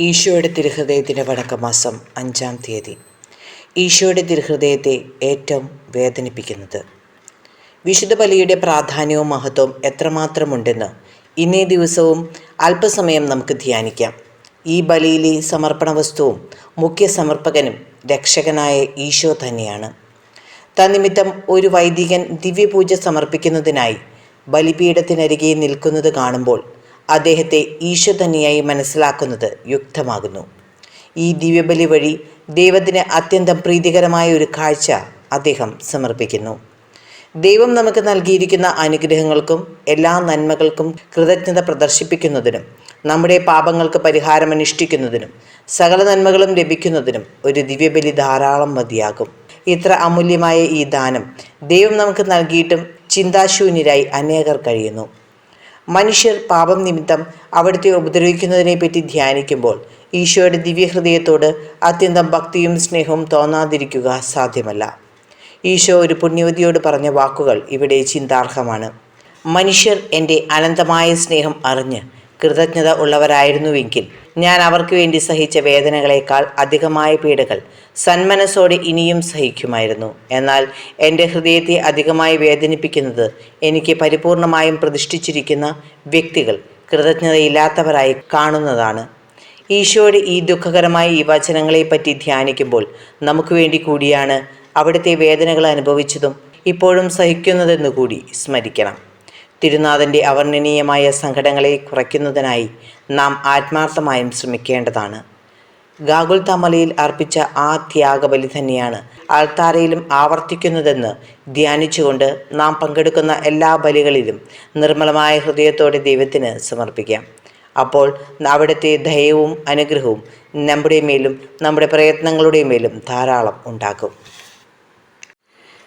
ഈശോയുടെ തിരുഹൃദയത്തിന്റെ വടക്കമാസം അഞ്ചാം തീയതി. ഈശോയുടെ തിരുഹൃദയത്തെ ഏറ്റവും വേദനിപ്പിക്കുന്നത്. വിശുദ്ധ ബലിയുടെ പ്രാധാന്യവും മഹത്വവും എത്രമാത്രമുണ്ടെന്ന് ഇന്നേ ദിവസവും അല്പസമയം നമുക്ക് ധ്യാനിക്കാം. ഈ ബലിയിലെ സമർപ്പണ വസ്തുവും മുഖ്യ സമർപ്പകനും രക്ഷകനായ ഈശോ തന്നെയാണ്. തന്നിമിത്തം ഒരു വൈദികൻ ദിവ്യപൂജ സമർപ്പിക്കുന്നതിനായി ബലിപീഠത്തിനരികെ നിൽക്കുന്നത് കാണുമ്പോൾ അദ്ദേഹത്തെ ഈശോ തന്നെയായി മനസ്സിലാക്കുന്നത് യുക്തമാകുന്നു ഈ ദിവ്യബലി വഴി ദൈവത്തിന് അത്യന്തം പ്രീതികരമായ ഒരു കാഴ്ച അദ്ദേഹം സമർപ്പിക്കുന്നു. ദൈവം നമുക്ക് നൽകിയിരിക്കുന്ന അനുഗ്രഹങ്ങൾക്കും എല്ലാ നന്മകൾക്കും കൃതജ്ഞത പ്രദർശിപ്പിക്കുന്നതിനും നമ്മുടെ പാപങ്ങൾക്ക് പരിഹാരം അനുഷ്ഠിക്കുന്നതിനും സകല നന്മകളും ലഭിക്കുന്നതിനും ഒരു ദിവ്യബലി ധാരാളം മതിയാകും. ഇത്ര അമൂല്യമായ ഈ ദാനം ദൈവം നമുക്ക് നൽകിയിട്ടും ചിന്താശൂന്യരായി അനേകർ കഴിയുന്നു. മനുഷ്യർ പാപം നിമിത്തം അവിടുത്തെ ഉപദ്രവിക്കുന്നതിനെപ്പറ്റി ധ്യാനിക്കുമ്പോൾ ഈശോയുടെ ദിവ്യഹൃദയത്തോട് അത്യന്തം ഭക്തിയും സ്നേഹവും തോന്നാതിരിക്കുക സാധ്യമല്ല. ഈശോ ഒരു പുണ്യവതിയോട് പറഞ്ഞ വാക്കുകൾ ഇവിടെ ചിന്താർഹമാണ്. മനുഷ്യർ എന്റെ അനന്തമായ സ്നേഹം അറിഞ്ഞ് കൃതജ്ഞത ഉള്ളവരായിരുന്നുവെങ്കിൽ ഞാൻ അവർക്ക് വേണ്ടി സഹിച്ച വേദനകളേക്കാൾ അധികമായ പീഡകൾ സന്മനസ്സോടെ ഇനിയും സഹിക്കുമായിരുന്നു. എന്നാൽ എന്റെ ഹൃദയത്തെ അധികമായി വേദനിപ്പിക്കുന്നത് എനിക്ക് പരിപൂർണമായും പ്രതിഷ്ഠിച്ചിരിക്കുന്ന വ്യക്തികൾ കൃതജ്ഞതയില്ലാത്തവരായി കാണുന്നതാണ്. ഈശോയുടെ ഈ ദുഃഖകരമായ ഈ വചനങ്ങളെപ്പറ്റി ധ്യാനിക്കുമ്പോൾ നമുക്ക് വേണ്ടി കൂടിയാണ് അവിടുത്തെ വേദനകൾ അനുഭവിച്ചതും ഇപ്പോഴും സഹിക്കുന്നതെന്നു കൂടി സ്മരിക്കണം. തിരുനാഥന്റെ അവർണനീയമായ സങ്കടങ്ങളെ കുറയ്ക്കുന്നതിനായി നാം ആത്മാർത്ഥമായും ശ്രമിക്കേണ്ടതാണ്. ഗാഗുൽ തമലയിൽ അർപ്പിച്ച ആ ത്യാഗബലി തന്നെയാണ് ആൾത്താരയിലും ആവർത്തിക്കുന്നതെന്ന് ധ്യാനിച്ചുകൊണ്ട് നാം പങ്കെടുക്കുന്ന എല്ലാ ബലികളിലും നിർമ്മലമായ ഹൃദയത്തോടെ ദൈവത്തിന് സമർപ്പിക്കാം. അപ്പോൾ അവിടുത്തെ ദയവും അനുഗ്രഹവും നമ്മുടെ മേലും നമ്മുടെ പ്രയത്നങ്ങളുടെ മേലും ധാരാളം ഉണ്ടാക്കും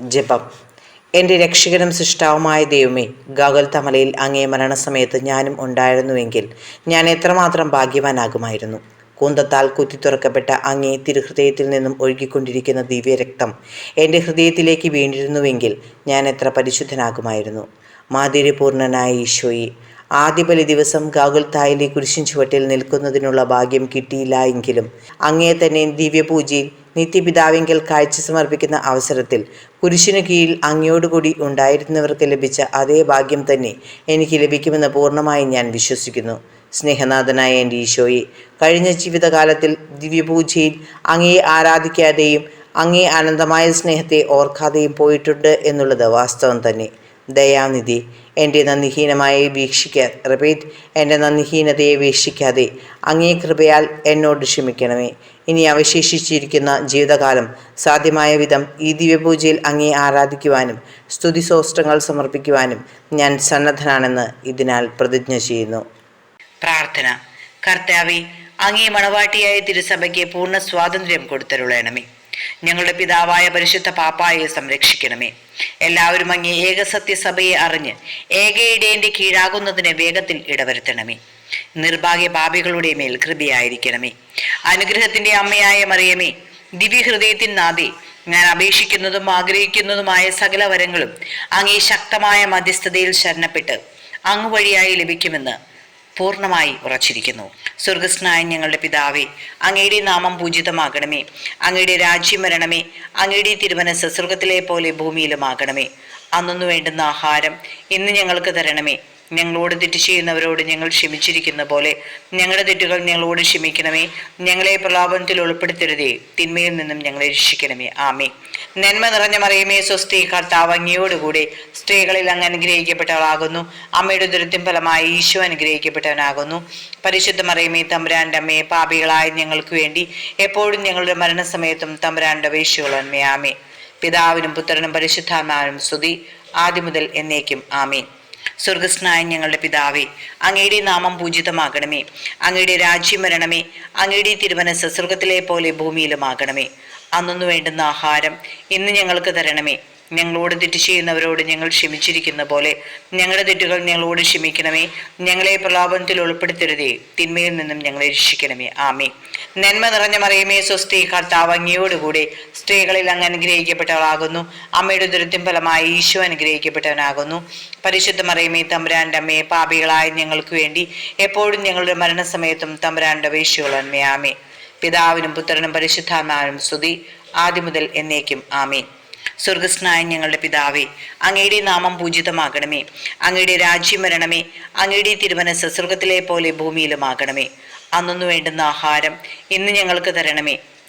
ജപം. എന്റെ രക്ഷകനും സൃഷ്ടാവുമായ ദൈവമേ ഗാഗൽ തമലയിൽ അങ്ങേ മരണസമയത്ത് ഞാനും ഉണ്ടായിരുന്നുവെങ്കിൽ ഞാൻ എത്രമാത്രം ഭാഗ്യവാനാകുമായിരുന്നു. കൂന്തത്താൽ കുത്തി തുറക്കപ്പെട്ട അങ്ങേ തിരുഹൃദയത്തിൽ നിന്നും ഒഴുകിക്കൊണ്ടിരിക്കുന്ന ദിവ്യരക്തം എന്റെ ഹൃദയത്തിലേക്ക് വീണിരുന്നുവെങ്കിൽ ഞാൻ എത്ര പരിശുദ്ധനാകുമായിരുന്നു. മാധുര്യപൂർണനായ ഈശോയെ ആദ്യബലി ദിവസം ഗാഗുൽത്തായിലെ കുരിശിൻ ചുവട്ടിൽ നിൽക്കുന്നതിനുള്ള ഭാഗ്യം കിട്ടിയില്ല എങ്കിലും അങ്ങേ തന്നെ ദിവ്യപൂജയിൽ നിത്യപിതാവെങ്കിൽ കാഴ്ച സമർപ്പിക്കുന്ന അവസരത്തിൽ കുരിശിനു കീഴിൽ അങ്ങയോടുകൂടി ഉണ്ടായിരുന്നവർക്ക് ലഭിച്ച അതേ ഭാഗ്യം തന്നെ എനിക്ക് ലഭിക്കുമെന്ന് പൂർണമായി ഞാൻ വിശ്വസിക്കുന്നു. സ്നേഹനാഥനായ എന്റെ ഈശോയെ കഴിഞ്ഞ ജീവിതകാലത്തിൽ ദിവ്യപൂജയിൽ അങ്ങയെ ആരാധിക്കാതെയും അങ്ങേ അനന്തമായ സ്നേഹത്തെ ഓർക്കാതെയും പോയിട്ടുണ്ട് എന്നുള്ളത് വാസ്തവം തന്നെ. ദയാനിധി എന്റെ നന്ദിഹീനമായ വീക്ഷിക്ക. റിപ്പീറ്റ് എന്റെ നന്ദിഹീനതയെ വീക്ഷിക്കാതെ. അങ്ങേ കൃപയാൽ എന്നോട് ക്ഷമിക്കണമേ. ഇനി അവശേഷിച്ചിരിക്കുന്ന ജീവിതകാലം സാധ്യമായ വിധം ഈ ദിവ്യപൂജയിൽ അങ്ങേ ആരാധിക്കുവാനും സ്തുതി സ്തുതിസോഷ്ടങ്ങൾ സമർപ്പിക്കുവാനും ഞാൻ സന്നദ്ധനാണെന്ന് ഇതിനാൽ പ്രതിജ്ഞ ചെയ്യുന്നു. പ്രാർത്ഥന. കർത്താവെ അങ്ങേ മണവാട്ടിയായ തിരുസഭയ്ക്ക് പൂർണ സ്വാതന്ത്ര്യം കൊടുത്തരുളയണമേ ഞങ്ങളുടെ പിതാവായ പരിശുദ്ധ പാപ്പായെ സംരക്ഷിക്കണമേ. എല്ലാവരും അങ്ങേ ഏകസത്യസഭയെ അറിഞ്ഞ് ഏകയിടേന്റെ കീഴാകുന്നതിന് വേഗത്തിൽ ഇടവരുത്തണമേ. നിർഭാഗ്യ പാപികളുടെ മേൽ കൃപയായിരിക്കണമേ. അനുഗ്രഹത്തിന്റെ അമ്മയായ മറിയമേ ദിവ്യഹൃദയത്തിൻ നാദേ ഞാൻ അപേക്ഷിക്കുന്നതും ആഗ്രഹിക്കുന്നതുമായ സകല വരങ്ങളും അങ്ങേ ശക്തമായ മധ്യസ്ഥതയിൽ ശരണപ്പെട്ട് അങ്ങുവഴിയായി ലഭിക്കുമെന്ന് പൂർണമായി ഉറച്ചിരിക്കുന്നു. സ്വർഗസ്നായ ഞങ്ങളുടെ പിതാവേ അങ്ങയുടെ നാമം പൂജിതമാകണമേ. അങ്ങയുടെ രാജ്യം വരണമേ. അങ്ങയുടെ തിരുമനസ് സ്വർഗത്തിലെ പോലെ ഭൂമിയിലുമാകണമേ. അന്നു വേണ്ടുന്ന ആഹാരം ഇന്ന് ഞങ്ങൾക്ക് തരണമേ. ഞങ്ങളോട് തെറ്റ് ചെയ്യുന്നവരോട് ഞങ്ങൾ ക്ഷമിച്ചിരിക്കുന്ന പോലെ ഞങ്ങളുടെ തെറ്റുകൾ ഞങ്ങളോട് ക്ഷമിക്കണമേ. ഞങ്ങളെ പ്രലാപനത്തിൽ ഉൾപ്പെടുത്തരുതേ. തിന്മയിൽ നിന്നും ഞങ്ങളെ രക്ഷിക്കണമേ. ആമേ നന്മ നിറഞ്ഞ മറിയമേ സ്വസ്തി കർത്താവ് അങ്ങിയോടുകൂടി. സ്ത്രീകളിൽ അങ്ങ് അനുഗ്രഹിക്കപ്പെട്ടവളാകുന്നു. അമ്മയുടെ ദുരിതം ഫലമായി ഈശോ അനുഗ്രഹിക്കപ്പെട്ടവനാകുന്നു. പരിശുദ്ധ മറിയമേ തമ്പുരാന്റെ അമ്മയെ പാപികളായ ഞങ്ങൾക്ക് വേണ്ടി എപ്പോഴും ഞങ്ങളുടെ മരണസമയത്തും തമ്പുരാന്റെ വേശുകളന്മേ പിതാവിനും പുത്രനും പരിശുദ്ധാത്മാവിനും സ്തുതി. ആദ്യം മുതൽ എന്നേക്കും ആമേ സ്വർഗസ്നായ ഞങ്ങളുടെ പിതാവേ അങ്ങയുടെ നാമം പൂജിതമാകണമേ. അങ്ങയുടെ രാജ്യം വരണമേ. അങ്ങയുടെ തിരുമനസ് സ്വർഗത്തിലെ പോലെ ഭൂമിയിലുമാകണമേ. അന്നു വേണ്ടുന്ന ആഹാരം ഇന്ന് ഞങ്ങൾക്ക് തരണമേ. ഞങ്ങളോട് തെറ്റ് ചെയ്യുന്നവരോട് ഞങ്ങൾ ക്ഷമിച്ചിരിക്കുന്ന പോലെ ഞങ്ങളുടെ തെറ്റുകൾ ഞങ്ങളോട് ക്ഷമിക്കണമേ. ഞങ്ങളെ പ്രലോഭനത്തിൽ ഉൾപ്പെടുത്തരുതേ. തിന്മയിൽ നിന്നും ഞങ്ങളെ രക്ഷിക്കണമേ. ആമേ നന്മ നിറഞ്ഞ മറിയമേ സ്വസ്ത്രീ കർത്താവ് അങ്ങയോടുകൂടെ സ്ത്രീകളിൽ അങ്ങ് അനുഗ്രഹിക്കപ്പെട്ടവളാകുന്നു. അമ്മയുടെ ദുരിതം ഫലമായി ഈശോ അനുഗ്രഹിക്കപ്പെട്ടവനാകുന്നു. പരിശുദ്ധ മറിയമേ തമ്പുരാന്റെ അമ്മയെ പാപികളായ ഞങ്ങൾക്ക് വേണ്ടി എപ്പോഴും ഞങ്ങളുടെ മരണസമയത്തും തമ്പുരാന്റെ ആമേ പിതാവിനും പുത്രനും പരിശുദ്ധാത്മാവിനും സ്തുതി. ആദ്യം മുതൽ എന്നേക്കും ആമീൻ. സ്വർഗസ്നായ ഞങ്ങളുടെ പിതാവേ അങ്ങയുടെ നാമം പൂജിതമാകണമേ. അങ്ങയുടെ രാജ്യം വരണമേ. അങ്ങയുടെ തിരുമനസ് സ്വർഗത്തിലെ പോലെ ഭൂമിയിലുമാകണമേ. അന്നു വേണ്ടുന്ന ആഹാരം ഇന്ന് ഞങ്ങൾക്ക് തരണമേ.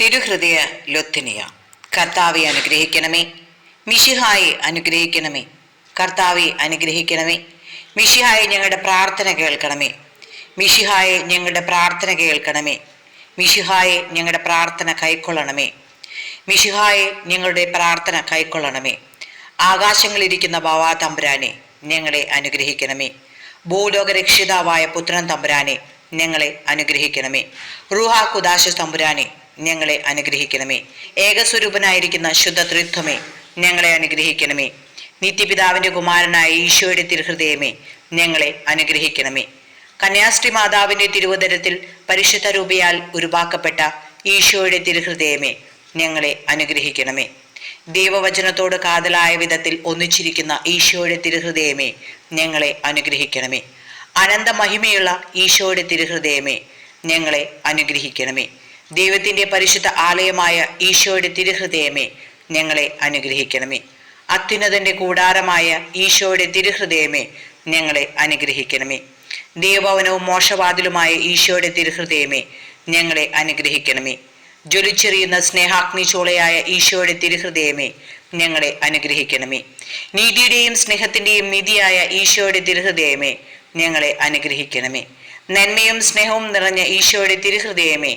തിരുഹൃദയ ലൊത്തിനിയ. കർത്താവെ അനുഗ്രഹിക്കണമേ. മിഷിഹായെ അനുഗ്രഹിക്കണമേ. കർത്താവെ അനുഗ്രഹിക്കണമേ. മിഷിഹായെ ഞങ്ങളുടെ പ്രാർത്ഥന കേൾക്കണമേ. മിഷിഹായെ ഞങ്ങളുടെ പ്രാർത്ഥന കേൾക്കണമേ. മിഷിഹായെ ഞങ്ങളുടെ പ്രാർത്ഥന കൈക്കൊള്ളണമേ. മിഷിഹായെ ഞങ്ങളുടെ പ്രാർത്ഥന കൈക്കൊള്ളണമേ. ആകാശങ്ങളിരിക്കുന്ന ബാവാ തമ്പുരാനെ ഞങ്ങളെ അനുഗ്രഹിക്കണമേ. ഭൂലോക രക്ഷിതാവായ പുത്രൻ തമ്പുരാനെ ഞങ്ങളെ അനുഗ്രഹിക്കണമേ. റുഹാ കുദാശ തമ്പുരാനെ ഞങ്ങളെ അനുഗ്രഹിക്കണമേ. ഏകസ്വരൂപനായിരിക്കുന്ന ശുദ്ധ ത്രിത്വമേ ഞങ്ങളെ അനുഗ്രഹിക്കണമേ. നിത്യപിതാവിന്റെ കുമാരനായ ഈശോയുടെ തിരുഹൃദയമേ ഞങ്ങളെ അനുഗ്രഹിക്കണമേ. കന്യാസ്ത്രീ മാതാവിന്റെ തിരുവതരത്തിൽ പരിശുദ്ധ രൂപയാൽ ഉരുവാക്കപ്പെട്ട ഈശോയുടെ തിരുഹൃദയമേ ഞങ്ങളെ അനുഗ്രഹിക്കണമേ. ദൈവവചനത്തോട് കാതലായ വിധത്തിൽ ഒന്നിച്ചിരിക്കുന്ന ഈശോയുടെ തിരുഹൃദയമേ ഞങ്ങളെ അനുഗ്രഹിക്കണമേ. അനന്ത മഹിമയുള്ള ഈശോയുടെ തിരുഹൃദയമേ ഞങ്ങളെ അനുഗ്രഹിക്കണമേ. ദൈവത്തിന്റെ പരിശുദ്ധ ആലയമായ ഈശോയുടെ തിരുഹൃദയമേ ഞങ്ങളെ അനുഗ്രഹിക്കണമേ. അത്യുന്നതന്റെ കൂടാരമായ ഈശോയുടെ തിരുഹൃദയമേ ഞങ്ങളെ അനുഗ്രഹിക്കണമേ. ദൈവഭവനവും മോശവാതിലുമായ ഈശോയുടെ തിരുഹൃദയമേ ഞങ്ങളെ അനുഗ്രഹിക്കണമേ. ജ്വലിച്ചെറിയുന്ന സ്നേഹാഗ്നി ചോളയായ ഈശോയുടെ തിരുഹൃദയമേ ഞങ്ങളെ അനുഗ്രഹിക്കണമേ. നീതിയുടെയും സ്നേഹത്തിന്റെയും നിധിയായ ഈശോയുടെ തിരുഹൃദയമേ ഞങ്ങളെ അനുഗ്രഹിക്കണമേ. നന്മയും സ്നേഹവും നിറഞ്ഞ ഈശോയുടെ തിരുഹൃദയമേ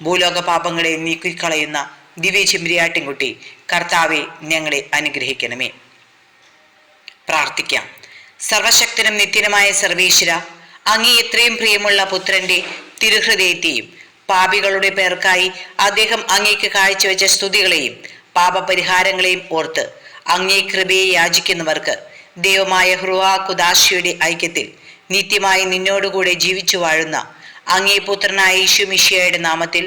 ഭൂലോക പാപങ്ങളെ നീക്കിക്കളയുന്ന ദിവ്യ ദിവ്യചെമ്പ്രിയാട്ടിൻകുട്ടി കർത്താവെ ഞങ്ങളെ അനുഗ്രഹിക്കണമേ. പ്രാർത്ഥിക്കാം. സർവശക്തനും നിത്യനുമായ സർവേശ്വര അങ്ങേ എത്രയും പ്രിയമുള്ള പുത്രന്റെ തിരുഹൃദയത്തെയും പാപികളുടെ പേർക്കായി അദ്ദേഹം അങ്ങേക്ക് കാഴ്ചവെച്ച സ്തുതികളെയും പാപപരിഹാരങ്ങളെയും ഓർത്ത് അങ്ങേ കൃപയെ യാചിക്കുന്നവർക്ക് ദൈവമായ ഹ്രുവാ കുദാശിയുടെ ഐക്യത്തിൽ നിത്യമായി നിന്നോടുകൂടെ ജീവിച്ചു വാഴുന്ന അങ്ങേ പുത്രനായ യേശുമിഷിയയുടെ നാമത്തിൽ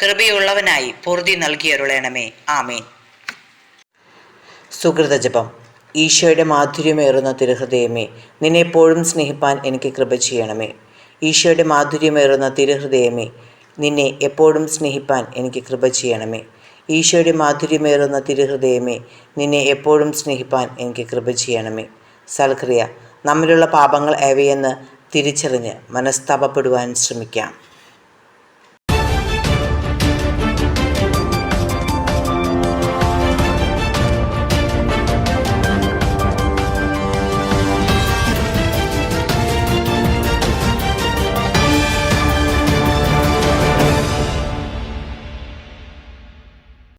കൃപയുള്ളവനായി പൊറുതി നൽകിയരുളയണമേ ആമേൻ. സുഹൃതജപം ഈശോയുടെ മാധുര്യമേറുന്ന തിരുഹൃദയമേ നിന്നെപ്പോഴും സ്നേഹിപ്പാൻ എനിക്ക് കൃപ ചെയ്യണമേ. ഈശോയുടെ മാധുര്യമേറുന്ന തിരുഹൃദയമേ നിന്നെ എപ്പോഴും സ്നേഹിപ്പാൻ എനിക്ക് കൃപ ചെയ്യണമേ. ഈശോയുടെ മാധുര്യമേറുന്ന തിരുഹൃദയമേ നിന്നെ എപ്പോഴും സ്നേഹിപ്പാൻ എനിക്ക് കൃപ ചെയ്യണമേ. സൽക്രിയ നമ്മിലുള്ള പാപങ്ങൾ ഏവയെന്ന് തിരിച്ചറിഞ്ഞ് മനസ്താപപ്പെടുവാൻ ശ്രമിക്കാം.